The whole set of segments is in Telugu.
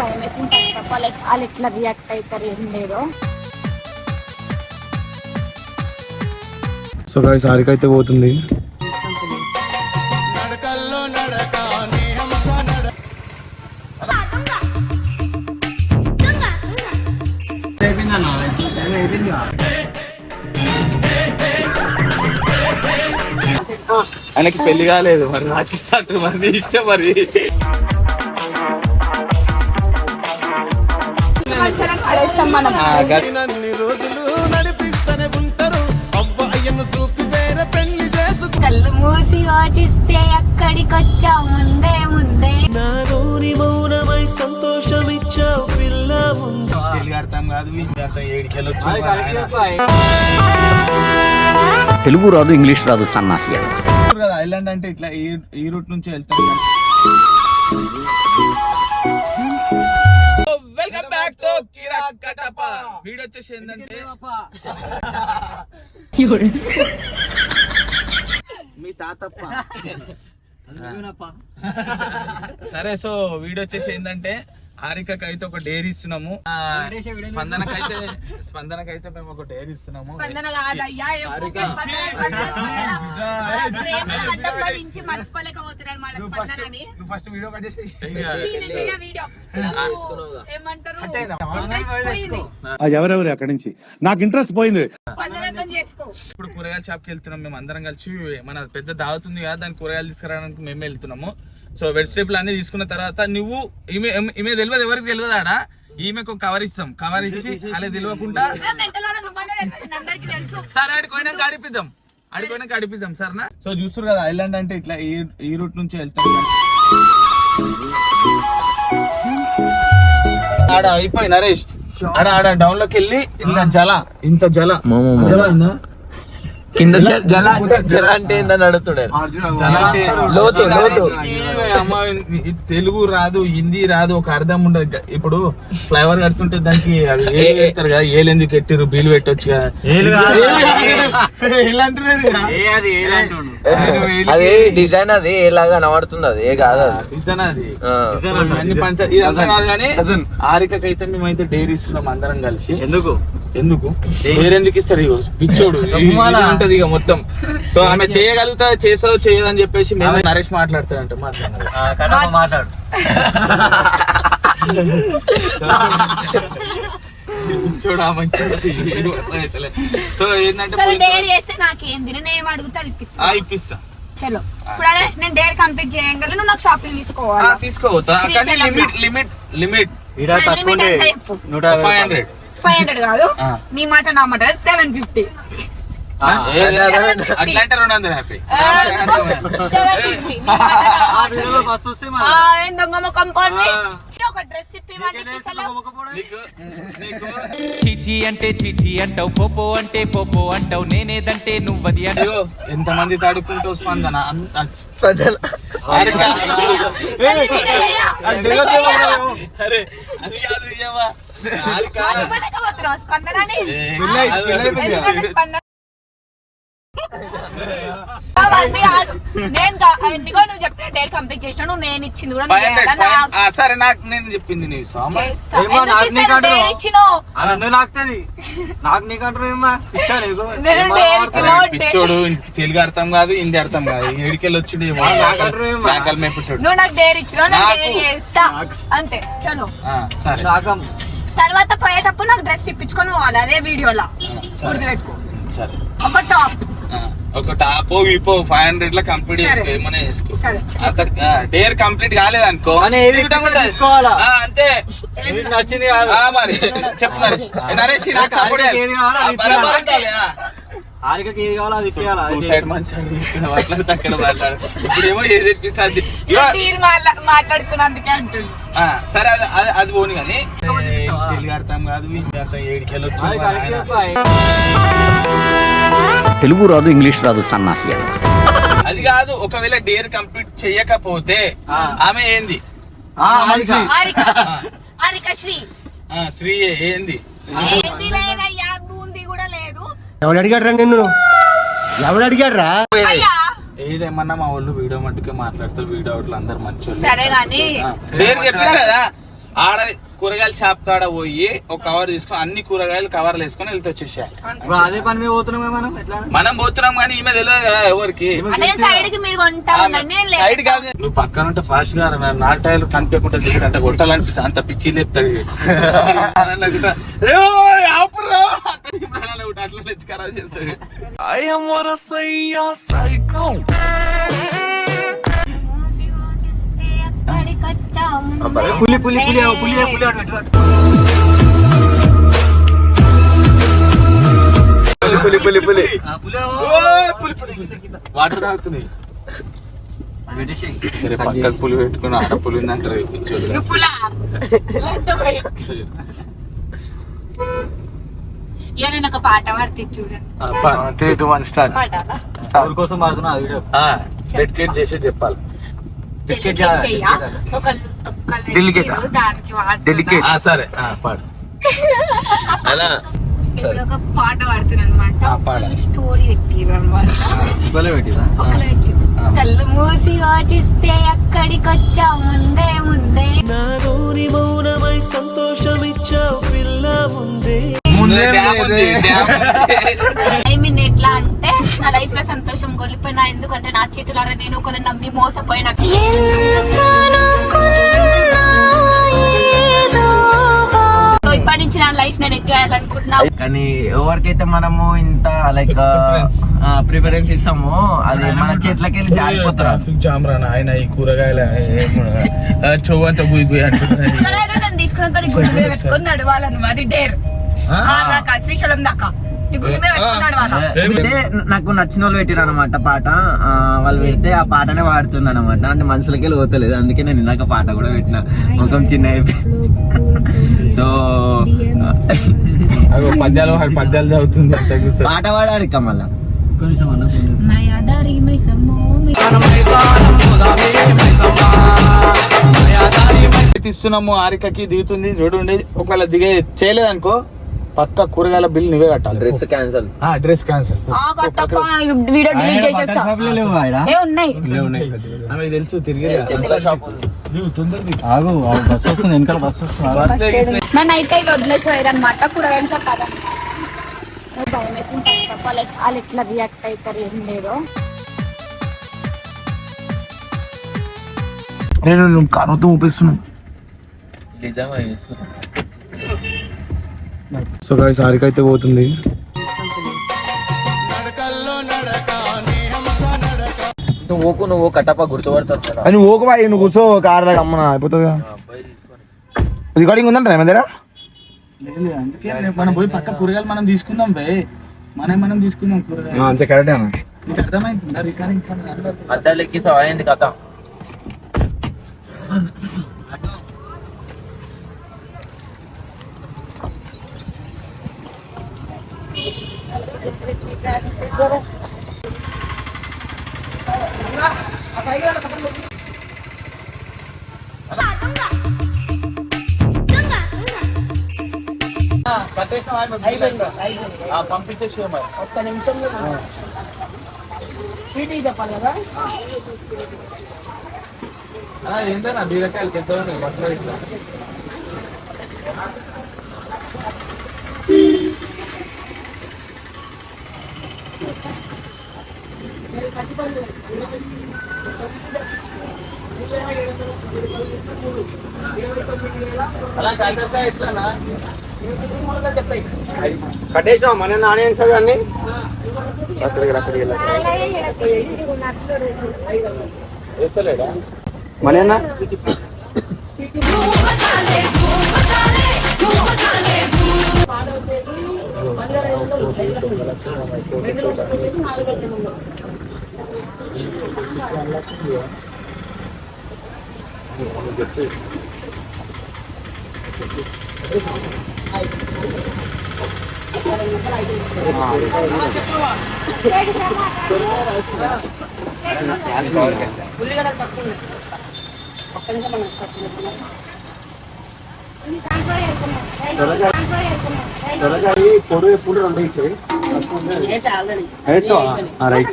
భయం అవుతుంది ఆల్ లైక్ వాళ్ళు ఎట్లా రియాక్ట్ అవుతారు ఏం లేదో. సో గాయస్ హారిక అయితే పోతుంది. ఆయనకి పెళ్ళి కాలేదు మరి రాసిస్తాంటారు మరి ఇష్టం మరి. మనం. రోజులు నడిపిస్తూనే ఉంటారు. అవ్వయ్యను చూపి వేరే పెళ్ళి చేసుకు కళ్ళు మూసి యోచిస్తే అక్కడికొచ్చా ముందే ముందే. నాలోని మౌనమై సంతోషమిచ్చావు పిల్ల ముందు. తెలుగు అర్థం కాదు హిందీ అర్థం ఏడికెళ్ళి తెలుగు రాదు ఇంగ్లీష్ రాదు సన్నాసి ఐలాండ్ అంటే ఇట్లా ఈ ఈ రూట్ నుంచి వెళ్తాం. వచ్చేసి ఏంటంటే మీ తాతప్ప. సరే సో వీడియో వచ్చేసి ఏంటంటే హారికకి అయితే ఒక డేరీ ఇస్తున్నాము. స్పందనకైతే స్పందనకైతే మేము ఒక డేరీ ఇస్తున్నాము. ఫస్ట్ స్పందనని నువ్వు ఫస్ట్ వీడియో కట్ చేసి ఎవరెవరు అక్కడి నుంచి? నాకు ఇంట్రెస్ట్ పోయింది. ఇప్పుడు కూరగాయల షాప్కి వెళ్తున్నాం. మేము అందరం కలిసి మన పెద్ద దావతుంది కదా దాని కూరగాయలు తీసుకురావడానికి మేమే వెళ్తున్నాము. సో వెజిటేబుల్ అన్ని తీసుకున్న తర్వాత నువ్వు ఈమె ఈమె తెలియదు ఎవరికి తెలియదు ఆడ. ఈమెకు కవర్ ఇస్తాం. కవర్ ఇచ్చి అలా తెలియకుండా సరే ఆడికి పోయినాక అడిపిద్దాం ఆడికి పోయినాక అడిపిద్దాం సరేనా? సో చూస్తారు కదా ఐలాండ్ అంటే ఇట్లా ఈ ఈ రూట్ నుంచి వెళ్తాం. ఆడ అయిపోయి నరేష్ ఆడ ఆడ డౌన్లోకి వెళ్ళి ఇలా జల ఇంత జల? కింద జల అంటే జల అంటే ఏందని అడుగుతున్నాడు. లోతు, లోతు. అమ్మ, తెలుగు రాదు హిందీ రాదు ఒక అర్థం ఉండదు. ఇప్పుడు ఫ్లైఓవర్ కడుతుంటే దానికి ఏలు పెడతారు కదా ఏలు ఎందుకు పెట్టిరు బీలు పెట్టొచ్చు కదా. అది డిజైన్ అది ఎలాగా కనబడుతుంది అది ఏ కాదు అది. నిజానా అది. అన్ని పంచ ఇది అంతా కాదు కానీ ఆరికకైతే మేమైతే డైరీ ఇస్తున్నాం అందరం కలిసి. ఎందుకు? ఎందుకు? వేరెందుకు ఇస్తారు ఇగో పిచ్చోడు. ఉంటది ఇక మొత్తం. సో ఆమె చేయగలుగుతా చేసో చేయదని చెప్పేసి మేము నరేష్ మాట్లాడతాడంట మాట్లాడు. సో ఏంటంటే ఇప్పిస్తా. ఇప్పిస్తా. చలో. ఇప్పుడు నేను డేర్ కంప్లీట్ చేయగలను? నువ్వు నాకు షాపింగ్ ఆ, తీసుకోవాలి తీసుకోవద్దా కానీ శ్రీశైలంలో. లిమిట్ లిమిట్ లిమిట్ లిమిట్ ఎంత చెప్పు. నూట ఫైవ్ హండ్రెడ్ ఫైవ్ హండ్రెడ్ కాదు. నీ మాట నా మాట. సెవెన్ ఫిఫ్టీ అట్లా అంటే రెండు వందలు హ్యాపీ. చీచీ అంటే చీచీ అంటావు పోపో అంటే పోపో అంటావు నేనేదంటే నువ్వది అయ్యో ఎంత మంది తడుకుంటూ స్పందన. అంత అది వీడయ్యా. అరే. అది కాదు ఇయ్యవా. నేను చెప్పిన డేట్ కంప్లీట్ నేను ఇచ్చింది కూడా సరే నాకు నేను చెప్పింది పిచ్చోడు తెలుగు అర్థం కాదు హిందీ అర్థం కాదు. ఏడికెళ్ళి వచ్చిండు మేపుతాడు. నువ్వు నాకు డేర్ చేస్తా. అంతే చలో. ఆ, సరే. నాకం తర్వాత పోయేటప్పుడు నాకు డ్రెస్ ఇప్పించుకొని పోవాలి అదే వీడియోలో. గుర్తుపెట్టుకో. సరే. ఒక టాప్. ఒక టాప్ ఇపో ఫైవ్ హండ్రెడ్లో కంప్లీట్. చేసుకో ఏమన్నా చేసుకో. అంత డేర్ కంప్లీట్. తీసుకోవాలా? ఆ, అంతే నచ్చింది కాదు ఆ, మరి చెప్పు మరి నరేష్ నాకు సపోర్ట్ ఏది కావాలో అది బరాబర్ ఇప్పియాలా? ఉండాలి, ఆ. ఆరికకి ఏది కావాలో అది ఇప్పియాలా టూ సైడ్ మంచి ఇక్కడ మాట్లాడితే అక్కడ మాట్లాడు ఇప్పుడేమో ఏది ఇప్పిస్తుంది మీరు మాట్లా- మాట్లాడుతున్నందుకే అంటుంది సరే అది అది అది పోను కానీ. తెలుగు అర్థం కాదు. తెలుగు రాదు ఇంగ్లీష్ రాదు సన్నాసి అది అది కాదు ఒకవేళ డేర్ కంప్లీట్ చేయకపోతే ఆ. ఆమె ఏంది? ఆ, ఆరిక. హారిక హారిక శ్రీ. ఆ, శ్రీ ఏంది? ఏంది లేదయ్యా బూంది కూడా లేదు. ఎవడు అడిగాడ్రా నిన్ను? ఎవడు అడిగాడ్రా? అయ్యా ఏదేమన్నా మా వాళ్ళు వీడియో మట్టుకే మాట్లాడతారు వీడియో అవుట్లు అందరు మంచి సరే చెప్పినా కదా ఆడ కూరగాయల షాప్ కాడ పోయి ఒక కవర్ తీసుకొని అన్ని కూరగాయలు కవర్లు వేసుకొని వెళ్తే వచ్చేసాయి అదే పని మీద పోతున్నామే మనం ఎట్లా మనం పోతున్నాం కానీ ఈమె తెలియదు కదా ఎవరికి సైడ్కి మీరు కొంటా ఉండండి నేను సైడ్ లేపేస్తా. కాదు నువ్వు పక్కన ఉంటే ఫాస్ట్గా రా, నా టైర్ కనిపించకుండా దిగుడు అంటే కొట్టాలనిపిస్తుంది అంత పిచ్చి లేపుతాడు వీడు. అని అనుకుంటా, "ఏ ఓయ్, ఆపురా!" అంటే ఇమ్రాన్ అన్న ఒకటి అట్లా ఎత్తి ఖరాబ్ చేస్తాడు. పులి పులి పులి పులి పులి. పులి పులి పులి ఆ, పులి ఓ. ఓయ్, పులి, పులి, పులి. వాటర్ తాగుతున్నాయి. పక్కకు పులి పెట్టుకుని ఆడ పులి ఉందంటారు నేను ఒక పాట పాడితే చూడండి త్రీ టూ వన్ స్టార్ కోసం మారుతున్నా అది డెడికేట్ చేసి చెప్పాలి. చెయ్యా? dedicate ఒక దానికి సరే. పాడు. అలా. పాట పాడుతున్నాను. స్టోరీ పెట్టిరు అనమాట కళ్ళు మూసి యోచిస్తే అక్కడికొచ్చా ముందే ముందే. ముందే. డ్యామ్ ఉంది, డ్యామ్ ఉంది. ఐ మీన్ ఎట్లా అంటే నా లైఫ్లో సంతోషం కోల్పోయినా. ఎందుకంటే నా చేతులారా నేను ఒకరిని నమ్మి మోసపోయినా. ఇప్పటి నుంచి నా లైఫ్ నేను ఎంజాయ్ చేయాలనుకుంటున్నా. కానీ ఎవరికైతే మనము ఇంత లైక్. ప్రిఫరెన్స్ ఇస్తామో అది మన చేతిలోకి వెళ్ళి జారిపోతారు. ట్రాఫిక్ జామ్ రా నాయన ఈ కూరగాయల చొవ్వు అంతా గుయి గుయి అంటున్నాయి ఎవరైనా నన్ను తీసుకుని కానీ గుండు మీద పెట్టుకొని నడవాలను అది డేర్ శ్రీశైలం దాకా. అంటే నాకు నచ్చిన వాళ్ళు పెట్టిరు అనమాట పాట. వాళ్ళు పెడితే ఆ పాటనే పాడుతుంది అనమాట అంటే మనసులకి వెళ్ళి పోతలేదు అందుకే నేను ఇందాక పాట కూడా పెట్టిన. ముఖం చిన్న సో పద్యాలు వాడి పద్యాలు చదువుతుంది. పాట పాడాడు ఇక మళ్ళా. మాయా దారి మైసమ్మో మీ- తీస్తున్నాము ఆరికకి దిగుతుంది చూడండి ఒకవేళ దిగే చేయలేదు అనుకో పక్క కూరగాయల బిల్ నువ్వే కట్టాలి. Dress cancel. ఆ డ్రెస్ క్యాన్సల్. ఆ కట్టప్ప వీడియో డిలీట్ చేసేస్తా. ఏ ఉన్నాయి. ఆమె తెలుసు తిరిగి షాప్ ఆగు బస్ వస్తుంది వెనకాల బస్ వస్తుంది. నన్ను అయితే ఇవి వదిలేసారు అనమాట కూరగాయలు కదా భయం అవుతుంది తప్ప లైక్ వాళ్ళు ఎట్లా రియాక్ట్ అవుతారు ఏం లేదు. నేను కనుతో ఊపిస్తున్నాను. సో గాయస్ అయితే పోతుంది. నువ్వు ఓకు నువ్వు కట్టప్ప గుర్తుపడతావు అని ఓకు బాయ్ నువ్వు కూర్చో కార్లో అమ్మన అయిపోతుంది రికార్డింగ్ ఉందంట మన దగ్గర? అందుకే మనం పోయి పక్క కూరగాయలు మనం తీసుకుందాం బే. మనం మనం తీసుకుందాం కూరగాయలు. అంతే కరెక్ట్ అన్న. నీకు అర్థమైతుందా రికార్డింగ్ సవాయింది కథ? పంపించేసి ఒక్క నిమిషం చీటీ చెప్పాలి కదా? ఏంటన్నా ఎంత ఉన్నాయి బట్టలు ఇట్లా. అలా కాకరకాయ ఎట్లానా కట్టేసాం మన నాణ్యం సవి అన్ని? అక్కడికి అక్కడికి వేస్తలేడా మనేనా పొడవు ఎప్పుడు రెండు ఇచ్చాయి రైట్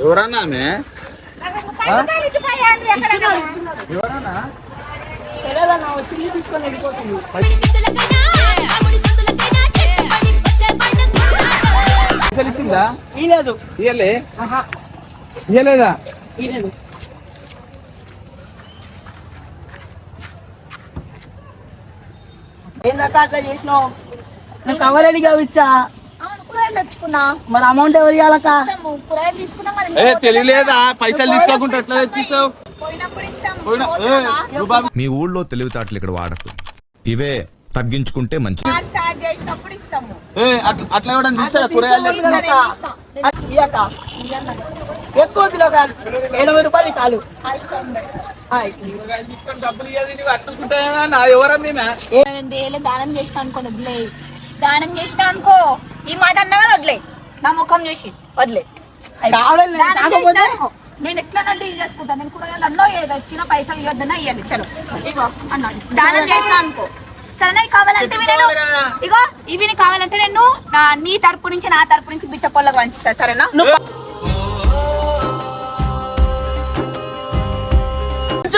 ఎవరన్నా ఆమె పైసలు ఇచ్చిందా ఇయ్యలే ఇయ్యలేదా ఏందక్క అట్లా చేసినావు? నువ్వు కవరేడిగా ఇచ్చా? కూరగాయలు తెచ్చుకున్నా. మరి అమౌంట్ ఎవరు ఇవ్వాలక్క తెలియలేదా? పైసలు తీసుకోకుండా ఎట్లా. రుబాబు. మీ ఊళ్ళో తెలివితేటలు ఇక్కడ వాడకు. ఇవే తగ్గించుకుంటే మంచిది. కార్ స్టార్ట్ చేసినప్పుడు ఇస్తాము. ఏ, అట్లా కూరగాయలు ఎక్కువ ఎనభై రూపాయలు చాలు. డబ్బులు నేను దేలే దానం చేసిన అనుకో వదిలే. దానం చేసిన అనుకో ఈ మాట అన్నగా వదిలే. నా ముఖం చూసి వదిలే. నేను ఎట్లా డీల్ చేసుకుంటాను నేను కూరగాయలు అన్నో ఏదో వచ్చిన పైసలు ఇవ్వద్దన్నా ఇవ్వాలి చలో ఇగో అన్నాడు దానం చేసిన అనుకో. సరే కావాలంటే నేను ఇగో ఇవి కావాలంటే నేను నా నీ తరపు నుంచి నా తరపు నుంచి బిచ్చపోళ్ళకు వంచుతా. సరేనా?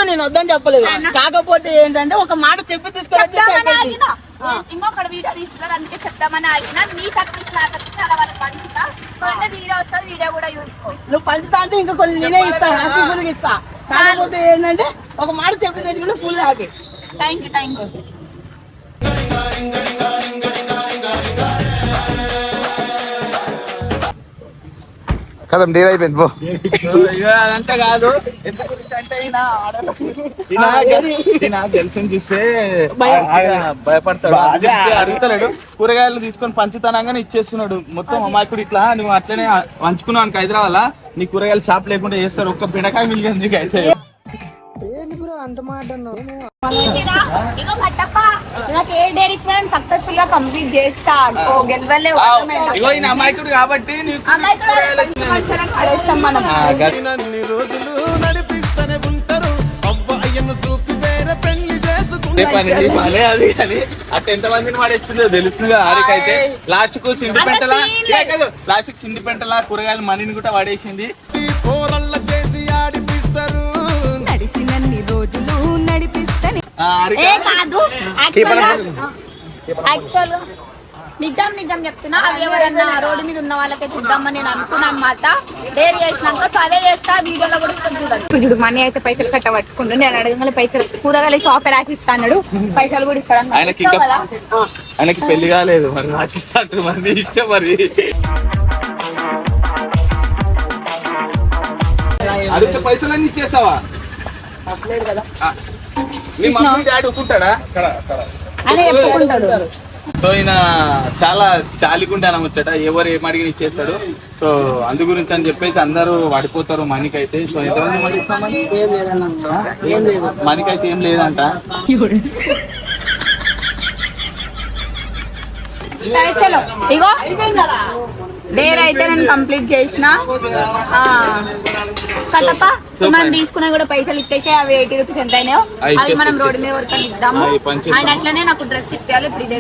కొంచెం నేను వద్దని చెప్పలేదు. కాకపోతే ఏంటంటే ఒక మాట చెప్పి ఆగిన. ఇంకొకటి వీడియో తీసుకున్నారు అందుకే చెప్దామని ఆగిన. నీ తరపు నుంచి నా తరపు నుంచి అలా వాళ్ళకి పంచుతా. కొంటే వీడియో వస్తుంది వీడియో కూడా చూసుకో నువ్వు పంచుతా అంటే ఇంకా కొన్ని నేనే ఇస్తా ఇస్తా. కాకపోతే ఏంటంటే ఒక మాట చెప్పి తెచ్చుకుంటే full happy thank you thank you Kadam deal అయిపోయింది పో. అదంతా కాదు. గెలిచిన చూస్తే భయపడతాడు. అడుగుతాడు కూరగాయలు తీసుకొని పంచుతానంగానే ఇచ్చేస్తున్నాడు. మొత్తం అమాయకుడు ఇట్లా నువ్వు అట్లనే పంచుకున్నావు అనుకో హైదరాబాద్ నీ కూరగాయలు షాప్ లేకుండా చేస్తారు. ఒక్క బిడకాయ మిలిగింది నీకు అయితే చూసిరా? ఇగో కట్టప్ప. నాకు ఏ డేర్ ఇచ్చినా నేను సక్సెస్ఫుల్గా కంప్లీట్ చేస్తా. ఓ గెలవలే ఆ, ఓటమే. ఇగో ఈయన అమాయకుడు కాబట్టి పడేస్తాం మనం. రోజులు నడిపిస్తూనే ఉంటారు. చూపి వేరే పెళ్ళి చేసుకుంటారు. అదే ఎంత మందిని పడేస్తుందో తెలుస్తుంది ఆరికైతే. లాస్ట్కు సిండి పెంటలా. లాస్ట్కు సిండి పెంటలా కూరగాయలు మనీని కూడా పడేసింది పోరల్ల చేసి ఆడిపిస్తారు. నడిచినన్ని రోజులు ఏ కాదు. యాక్చువల్ యాక్చువల్ నిజం నిజం చెప్తున్నా. అది ఎవరన్నా రోడ్డు మీద ఉన్న వాళ్ళకైతే ఇద్దామని నేను అనుకున్నా అనమాట డేర్ చేసినాక సో అదే చేస్తా. వీడియోలో కూడా చూడండి. చూడు మనీ అయితే పైసలు కట్టబట్టుకుంటు నేను అడగంగానే పైసలు కూరగాయలు షాప్ రాసి ఇస్తా అన్నాడు. పైసలు కూడా. ఆయనకి కదా? ఆయనకి పెళ్ళి కాలేదు. మరి రాసిస్తాడు. మరి ఇష్టం మరి. అడిగితే పైసలన్నీ ఇచ్చేసావా? ఆ. చెప్పుకుంటాడు సో ఈయన చాలా చాలిగుండా ముచ్చట. ఎవరు ఏం అడిగిన ఇచ్చేస్తాడు. సో అందు గురించి అని చెప్పేసి అందరూ పడిపోతారు మనీకి అయితే సో ఎంతమంది మనీకి అయితే ఏం లేదంట. సరే చలో. ఇగో. డేర్ అయితే నేను కంప్లీట్ చేసిన కట్టప్ప మనం తీసుకున్నా కూడా పైసలు ఇచ్చేసి అవి ఎయిటీ రూపీస్ ఎంత అయినాయో అవి మనం రోడ్డు మీద ఎవరికైనా ఇద్దాము. అండ్ అట్లనే నాకు డ్రెస్ ఇచ్చేయాలి ఇప్పుడు ఇదే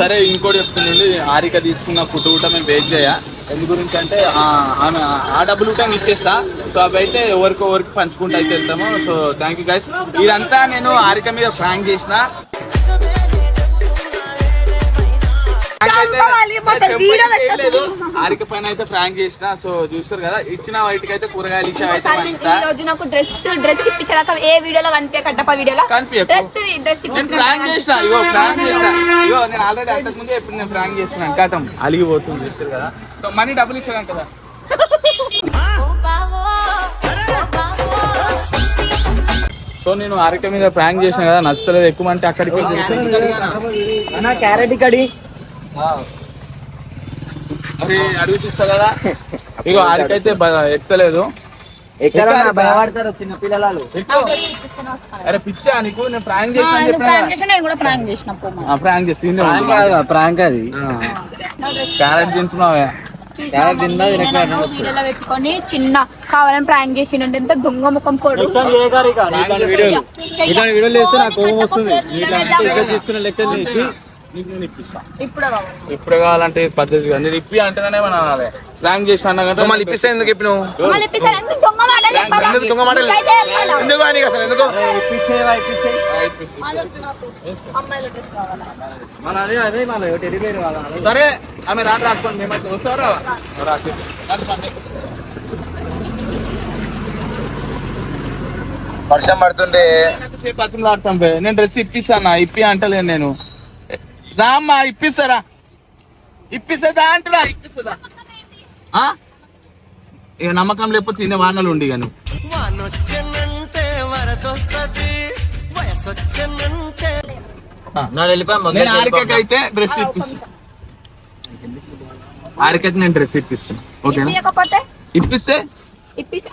సరే ఇంకోటి చెప్తుండండి ఆరిక తీసుకున్న ఫుడ్ కూడా మేము వేస్ట్ చేయ ఎందు గురించి అంటే ఆ, ఆమె ఆ డబ్బులు కూడా ఇచ్చేస్తా. సో అవి అయితే ఎవరికి ఎవరికి పంచుకుంటూ అయితే వెళ్తాము. సో థ్యాంక్ యూ గైస్ ఇదంతా నేను ఆరిక మీద ఫ్రాంక్ చేసిన. ఆరిక పైన అయితే ఫ్రాంక్ చేసిన సో చూస్తారు కదా ఇచ్చిన వాటికి అయితే కూరగాయలు ఇచ్చే రోజు నాకు డ్రెస్ డ్రెస్ ఇప్పించాక ఏ వీడియోలో. డ్రెస్ డ్రెస్ ఫ్రాంక్ చేసిన ఇగో ఫ్రాంక్ చేసిన. ఇగో నేను ఆల్రెడీ అంతకు ముందే ఇప్పుడు నేను ఫ్రాంక్ చేస్తున్నాను కాతం అలిగిపోతుంది చూస్తారు కదా. సో మనీ డబ్బులు ఇస్తాను కదా. సో నేను ఆరిక మీద ఫ్రాంక్ చేసిన కదా నచ్చలేదు. ఎక్కువ అంటే అక్కడికి క్యారెట్ కడి. అడుగు చూస్తా కదా. ఇగో ఎక్కలేదు ఎక్కడ భయపడతారు చిన్న పిల్లలు. అరే పిచ్చా నీకు? నేను ప్రాంక్ చేసిన నేను కూడా ప్రాంక్ చేసిన పో ఫ్రాంక్ చేసి ప్రాంక్ అది. క్యారెట్ తింటున్నావే. పెట్టుకొని చిన్న కావాలని ప్రాంక్ చేసి ఎంత దొంగ ముఖం పోడు ఇప్పుడు ఇప్పుడే కావాలంటే పద్ధతి కాదు. నేను ఇప్పి అంటేనే మనం అనాలి ప్లాన్ చేసిన అన్న కంటే మళ్ళీ ఇప్పిస్తే ఎందుకు చెప్పినావు మళ్ళీ. ఎందుకు దొంగ మాటలు చెప్పాలా? ఎందుకు దొంగ మాటలు? నీకైతే చెప్పాలా? ఎందుకు అని అసలు? ఎందుకు? అదొద్దు నాకు. అమ్మాయిలకి డ్రెస్ కావాలా? సరే ఆమె రాని రాసుకోండి మేమైతే వస్తారా? రాసి వర్షం పడుతుంటే సేపు అతను బే? నేను డ్రెస్ ఇప్పిస్తానా ఇప్పి అంటలేను నేను. రామ్మా ఇప్పిస్తారా? ఇప్పిస్తుందా అంటున్నా? ఇప్పిస్తుందా? ఆ? ఇక నమ్మకం లేకపోతే తినే వానలు ఉండి కానీ వానొచ్చెనంటే వరదొస్తది వయసొచ్చెనంటే. నా వెళ్ళిపోయాం నేను ఆరికకి అయితే డ్రెస్ ఇప్పిస్తా. ఆరికకి నేను డ్రెస్ ఇప్పిస్తాను ఓకేనా? ఇప్పిస్తే? ఇప్పిస్తే?